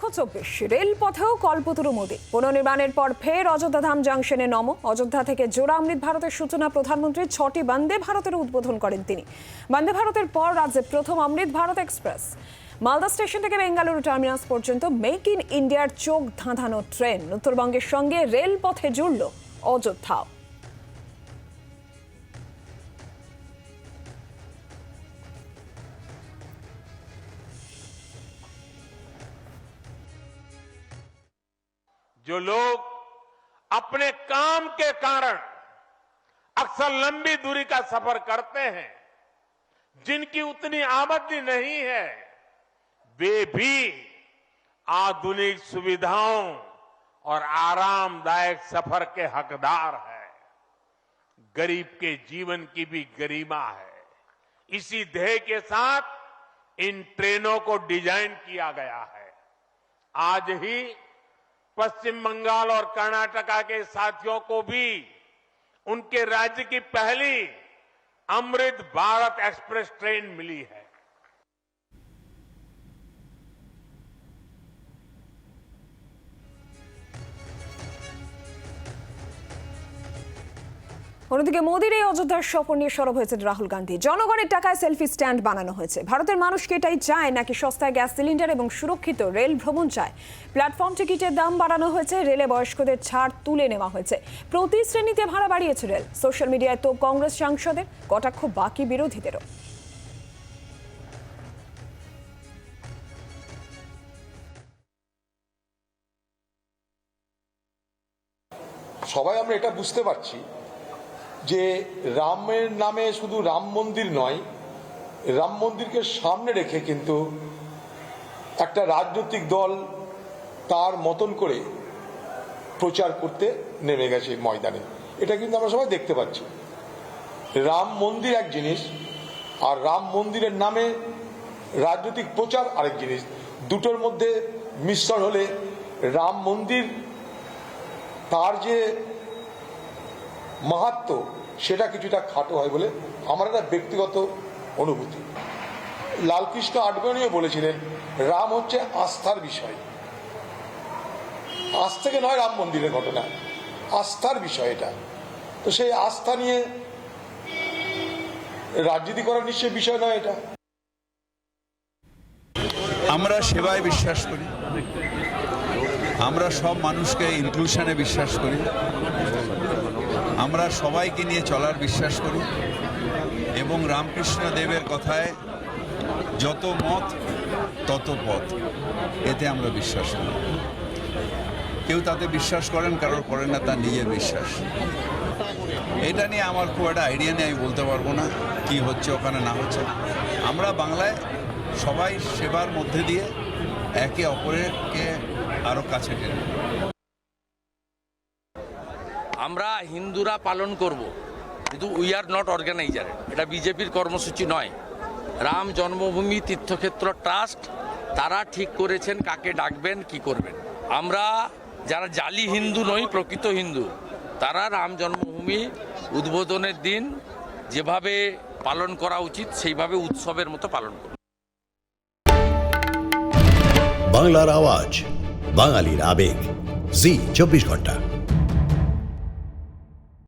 লক্ষ্য চব্বিশ রেলপথেও কল্পতরু মোদী। পুনর্নির্মাণের পর ফের অযোধ্যা ধাম জাংশনে নম। অযোধ্যা থেকে জোড়া অমৃত ভারতের সূচনা প্রধানমন্ত্রী ছটি বন্দে ভারতের উদ্বোধন করেন তিনি। বন্দে ভারতের পর রাজ্যে প্রথম অমৃত ভারত এক্সপ্রেস। মালদা স্টেশন থেকে বেঙ্গালুরু টার্মিনাস পর্যন্ত মেক ইন ইন্ডিয়ার চোখ ধাঁধানো ট্রেন। উত্তরবঙ্গের সঙ্গে রেলপথে জুড়ল অযোধ্যাও जो लोग अपने काम के कारण अक्सर लंबी दूरी का सफ़र करते हैं, जिनकी उतनी आमदनी नहीं है, वे भी आधुनिक सुविधाओं और आरामदायक सफ़र के हकदार हैं। गरीब के जीवन की भी गरिमा है। इसी ध्येय के साथ इन ट्रेनों को डिज़ाइन किया गया है। आज ही पश्चिम बंगाल और कर्नाटका के साथियों को भी उनके राज्य की पहली अमृत भारत एक्सप्रेस ट्रेन मिली है। অন্যদিকে মোদীর এই অযোধ্যার সফর নিয়ে সরব হয়েছেন রাহুল গান্ধী। জনগণের টাকায় সেলফি স্ট্যান্ড বানানো হয়েছে। ভারতের মানুষকে এটাই চায় নাকি সস্তায় গ্যাস সিলিন্ডার এবং সুরক্ষিত রেল ভ্রমণ চায়? প্ল্যাটফর্ম টিকিটের দাম বাড়ানো হয়েছে, রেলে বয়স্কদের ছাড় তুলে নেওয়া হয়েছে। প্রতি শ্রেণীতে ভাড়া বাড়িয়েছে রেল। সোশ্যাল মিডিয়ায় তো কংগ্রেস সাংসদের, কটাক্ষ বাকি বিরোধীদেরও। সবাই আমরা এটা বুঝতে পারছি। যে রামের নামে শুধু রাম মন্দির নয়, রাম মন্দিরকে সামনে রেখে কিন্তু একটা রাজনৈতিক দল তার মতন করে প্রচার করতে নেমে গেছে ময়দানে। এটা কিন্তু আমরা সবাই দেখতে পাচ্ছি। রাম মন্দির এক জিনিস, আর রাম মন্দিরের নামে রাজনৈতিক প্রচার আরেক জিনিস। দুটোর মধ্যে মিশ্রণ হলে রাম মন্দির তার যে মাহাত্ম, সেটা কিছুটা খাটো হয় বলে আমার একটা ব্যক্তিগত অনুভূতি। লালকৃষ্ণ আডবাণীও বলেছিলেন, রাম হচ্ছে আস্থার বিষয়। আজ থেকে নয় রাম মন্দিরের ঘটনা, আস্থার বিষয় এটা। তো সেই আস্থা নিয়ে রাজনীতি করার নিশ্চয়ই বিষয় নয় এটা। আমরা সেবায় বিশ্বাস করি। আমরা সব মানুষকে ইনক্লুশনে বিশ্বাস করি। আমরা সবাইকে নিয়ে চলার বিশ্বাস করি এবং রামকৃষ্ণ দেবের কথায় যত মত, তত পথ। এতে আমরা বিশ্বাস করি। কেউ তাতে বিশ্বাস করেন, কারোর করেন না তার নিজের বিশ্বাস। এটা নিয়ে আমার খুব একটা আইডিয়া নেই, আমি বলতে পারব না কি হচ্ছে ওখানে, না হচ্ছে। আমরা বাংলায় সবাই সেবার মধ্যে দিয়ে একে অপরেরকে আরও কাছে টেনে আমরা হিন্দুরা পালন করব, কিন্তু উই আর নট অর্গানাইজার এটা বিজেপির কর্মসূচি নয়। রাম জন্মভূমি তীর্থক্ষেত্র ট্রাস্ট, তারা ঠিক করেছেন কাকে ডাকবেন, কি করবেন। আমরা যারা জালি হিন্দু নই, প্রকৃত হিন্দু, তারা রাম জন্মভূমি উদ্বোধনের দিন যেভাবে পালন করা উচিত, সেইভাবে উৎসবের মতো পালন করব। বাংলার আওয়াজ, বাঙালির আবেগ। জি, চব্বিশ ঘণ্টা।